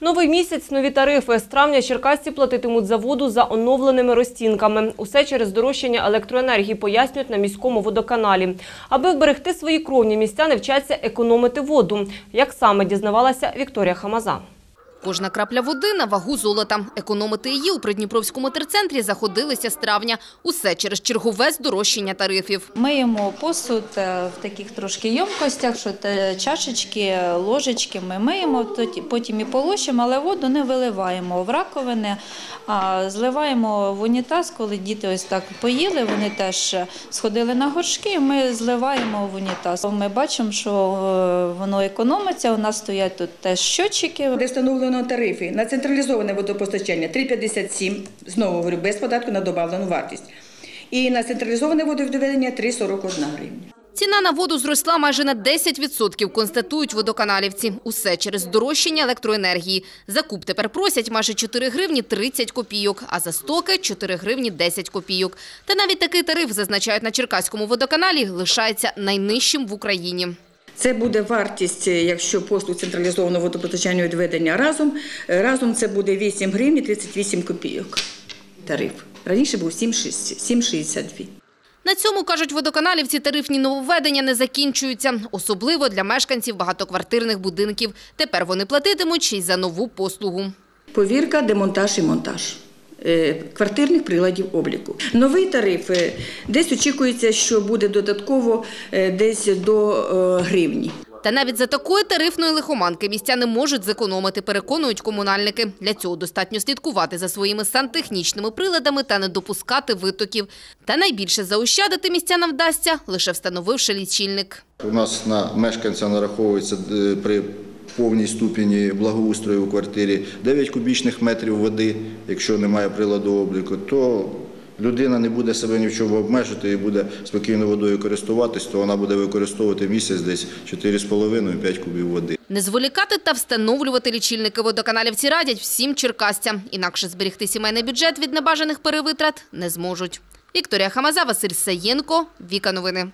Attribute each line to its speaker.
Speaker 1: Новий місяць, нові тарифи. З травня черкасці платитимуть за воду за оновленими розцінками. Усе через дорожчання електроенергії, пояснюють на міському водоканалі. Аби вберегти свої кровні, містяни вчаться економити воду. Як саме дізнавалася Вікторія Хамаза.
Speaker 2: Кожна крапля води на вагу золота. Економити її у Придніпровському терцентрі заходилися з травня. Усе через чергове здорожчання тарифів.
Speaker 3: Миємо посуд е, в таких трошки ємкостях, що чашечки, ложечки ми миємо, потім і полощимо, але воду не виливаємо в раковини, а зливаємо в унітаз, коли діти ось так поїли, вони теж сходили на горшки, ми зливаємо в унітаз. Ми бачимо, що е, воно економиться, у нас стоять тут теж щотчики.
Speaker 4: Де встановлено тарифи на централізоване водопостачання 3,57, знову говорю, без податку на добавлену вартість. І на централізоване водовідведення 3,41 гривня.
Speaker 2: Ціна на воду зросла майже на 10%, констатують водоканалівці. Усе через здорожчання електроенергії. За куб тепер просять майже 4 гривні 30 копійок, а за стоки – 4 гривні 10 копійок. Та навіть такий тариф, зазначають на Черкаському водоканалі, лишається найнижчим в Україні.
Speaker 4: Це буде вартість, е, якщо послуг централізованого водопостачання відведення разом. е, Разом це буде 8 гривень 38 копійок. Тариф. Раніше був 7,6 7,62.
Speaker 2: На цьому, кажуть водоканалівці, тарифні нововведення не закінчуються. Особливо для мешканців багатоквартирних будинків. Тепер вони платитимуть ще й за нову послугу.
Speaker 4: Повірка, демонтаж і монтаж квартирних приладів обліку. Новий тариф е, десь очікується, що буде додатково е, десь до е, гривні.
Speaker 2: Та навіть за такої тарифної лихоманки містяни можуть зекономити, переконують комунальники. Для цього достатньо слідкувати за своїми сантехнічними приладами та не допускати витоків. Та найбільше заощадити містянам вдасться, лише встановивши лічильник.
Speaker 5: У нас на мешканця нараховується е, повній ступені благоустрою у квартирі 9 кубічних метрів води. Якщо немає приладу обліку, то людина не буде себе ні в чому обмежити і буде спокійно водою користуватись, то вона буде використовувати місяць десь 4,5-5 кубів води.
Speaker 2: Не зволікати та встановлювати лічильники водоканалівці радять всім черкасцям. Інакше зберегти сімейний бюджет від небажаних перевитрат не зможуть. Вікторія Хамаза, Василь Саєнко, Віка Новини.